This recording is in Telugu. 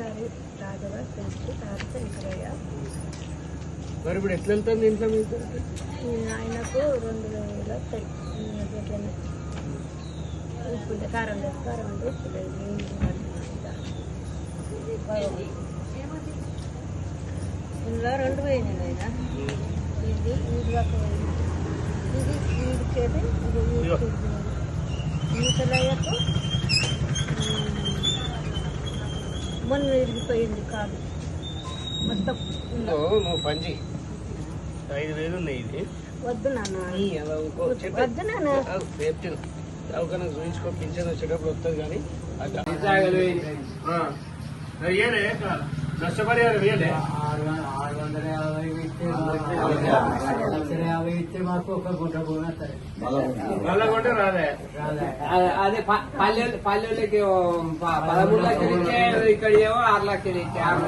ఈసారి రాఘవ తెలుసు తాత శంకరయ్య మరి ఇప్పుడు ఎట్లా వెళ్తుంది ఇంట్లో మీకు? ఈ ఆయనకు రెండు వేల ఉప్పు కారం లేదు కారం ఉంటే ఉప్పు లేదు. ఇందులో రెండు పోయినాయి ఆయన ఇది ఇది ఒక పోయింది. ఇది ఇది వీడికి ఈతలయ్యకు మొన్న విరిగిపోయింది కాదు మొత్తం నువ్వు చెయ్యి ఐదు వేలు ఉన్నాయి ఇది వద్దు నాన్న వద్దు నాన్న చెప్తాను దవాఖాన చూపించుకో పింఛన్ వచ్చేటప్పుడు వస్తుంది కానీ నష్టపరిహారం ఏడే ఆరు వందల యాభై ఇస్తే మాకు ఒక గుంట కొంటే రాదే రాలే అదే పల్లె పల్లెలకి పదమూడు లక్షలు ఇచ్చే ఇక్కడ ఏమో ఆరు లక్షలు ఇచ్చే ఆరు